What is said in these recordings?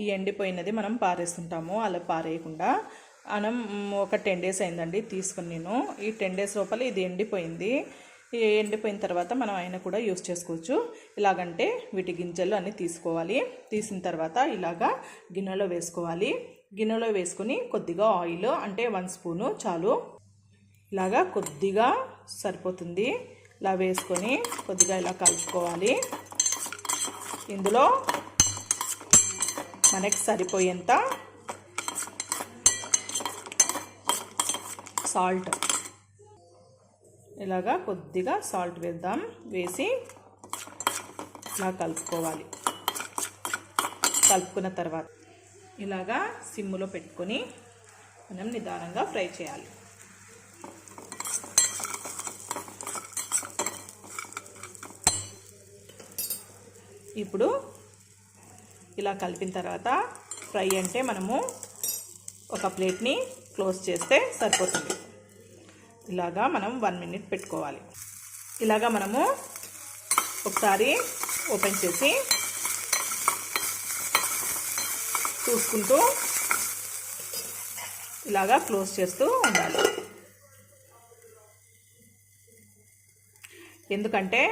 ఈ ఎండిపోయినది మనం పారేస్తుంటాము అలా పారేయకుండా. మనం ఒక టెన్ డేస్ అయిందండి తీసుకుని నేను. ఈ టెన్ డేస్ లోపల ఇది ఎండిపోయింది. ఎండిపోయిన తర్వాత మనం అయినా కూడా యూస్ చేసుకోవచ్చు. ఇలాగంటే వీటి గింజలు అన్నీ తీసుకోవాలి. తీసిన తర్వాత ఇలాగా గిన్నెలో వేసుకోవాలి. గిన్నెలో వేసుకొని కొద్దిగా ఆయిల్ అంటే వన్ స్పూను చాలు. ఇలాగా కొద్దిగా సరిపోతుంది. ఇలా వేసుకొని కొద్దిగా ఇలా కలుపుకోవాలి. ఇందులో మనకి సరిపోయేంత సాల్ట్ ఇలాగా కొద్దిగా సాల్ట్ వేద్దాం. వేసి ఇలా కలుపుకోవాలి. కలుపుకున్న తర్వాత ఇలాగా సిమ్ములో పెట్టుకొని మనం నిదానంగా ఫ్రై చేయాలి. ఇప్పుడు ఇలా కలిపిన తర్వాత ఫ్రై అంటే మనము ఒక ప్లేట్ని క్లోజ్ చేస్తే సరిపోతుంది. ఇలాగా మనం వన్ మినిట్ పెట్టుకోవాలి. ఇలాగా మనము ఒకసారి ఓపెన్ చేసి చూసుకుంటూ ఇలాగా క్లోజ్ చేస్తూ ఉండాలి. ఎందుకంటే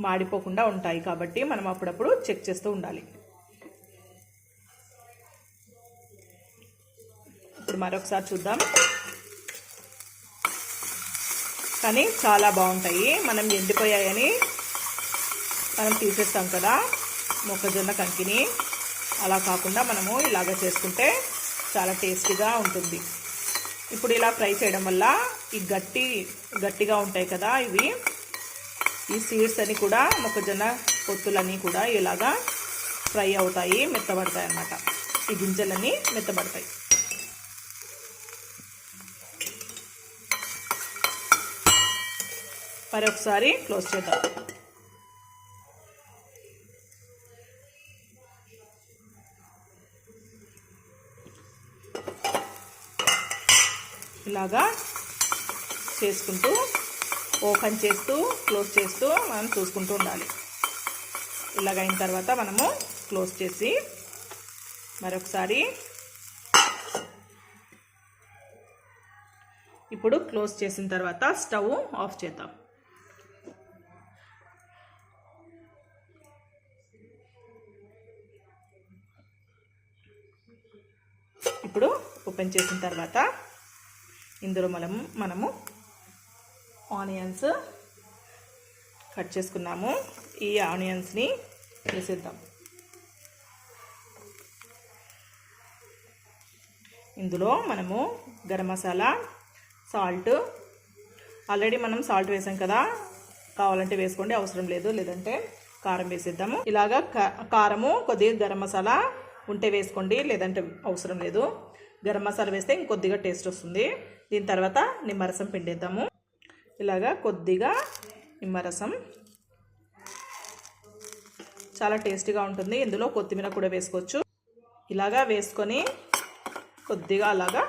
మాడిపోకుండా ఉంటాయి కాబట్టి మనం అప్పుడప్పుడు చెక్ చేస్తూ ఉండాలి. ఇప్పుడు మరొకసారి చూద్దాం. కానీ చాలా బాగుంటాయి. మనం ఎండిపోయాయని మనం తీసేస్తాం కదా మొక్కజొన్న కంకిని. అలా కాకుండా మనము ఇలాగ చేసుకుంటే చాలా టేస్టీగా ఉంటుంది. ఇప్పుడు ఇలా ఫ్రై చేయడం వల్ల ఈ గట్టి గట్టిగా ఉంటాయి కదా ఇవి. ఈ సీడ్స్ అని కూడా మొక్కజొన్న పొత్తులన్నీ కూడా ఇలాగా ఫ్రై అవుతాయి మెత్తబడతాయి అన్నమాట. ఈ గింజలన్నీ మెత్తబడతాయి. మరి ఒకసారి క్లోజ్ చేద్దాం. ఇలాగా చేసుకుంటూ ఓపెన్ చేస్తూ క్లోజ్ చేస్తూ మనం చూసుకుంటూ ఉండాలి. ఇలాగ అయిన తర్వాత మనము క్లోజ్ చేసి మరొకసారి ఇప్పుడు క్లోజ్ చేసిన తర్వాత స్టవ్ ఆఫ్ చేద్దాం. ఇప్పుడు ఓపెన్ చేసిన తర్వాత ఇందులో మనం మనము ఆనియన్స్ కట్ చేసుకున్నాము. ఈ ఆనియన్స్ని వేసేద్దాం. ఇందులో మనము గరం మసాలా సాల్ట్ ఆల్రెడీ మనం సాల్ట్ వేసాం కదా. కావాలంటే వేసుకోండి అవసరం లేదు. లేదంటే కారం వేసేద్దాము. ఇలాగా కారము కొద్దిగా గరం మసాలా ఉంటే వేసుకోండి లేదంటే అవసరం లేదు. గరం మసాలా వేస్తే ఇంకొద్దిగా టేస్ట్ వస్తుంది. దీని తర్వాత నిమ్మరసం పిండేద్దాము. ఇలాగా కొద్దిగా నిమ్మరసం. చాలా టేస్టీగా ఉంటుంది. ఇందులో కొత్తిమీర కూడా వేసుకోవచ్చు. ఇలాగా వేసుకొని కొద్దిగా అలాగా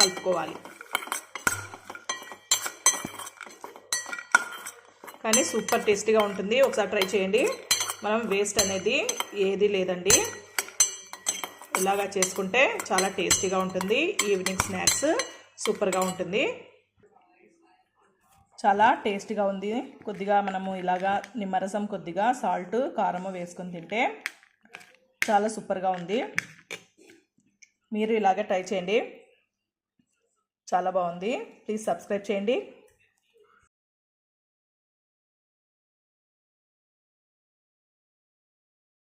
కలుపుకోవాలి. కానీ సూపర్ టేస్టీగా ఉంటుంది. ఒకసారి ట్రై చేయండి. మనం వేస్ట్ అనేది ఏది లేదండి. ఇలాగా చేసుకుంటే చాలా టేస్టీగా ఉంటుంది. ఈవినింగ్ స్నాక్స్ సూపర్గా ఉంటుంది. చాలా టేస్టీగా ఉంది. కొద్దిగా మనము ఇలాగా నిమ్మరసం కొద్దిగా సాల్ట్ కారము వేసుకొని తింటే చాలా సూపర్గా ఉంది. మీరు ఇలాగే ట్రై చేయండి. చాలా బాగుంది. ప్లీజ్ సబ్స్క్రైబ్ చేయండి.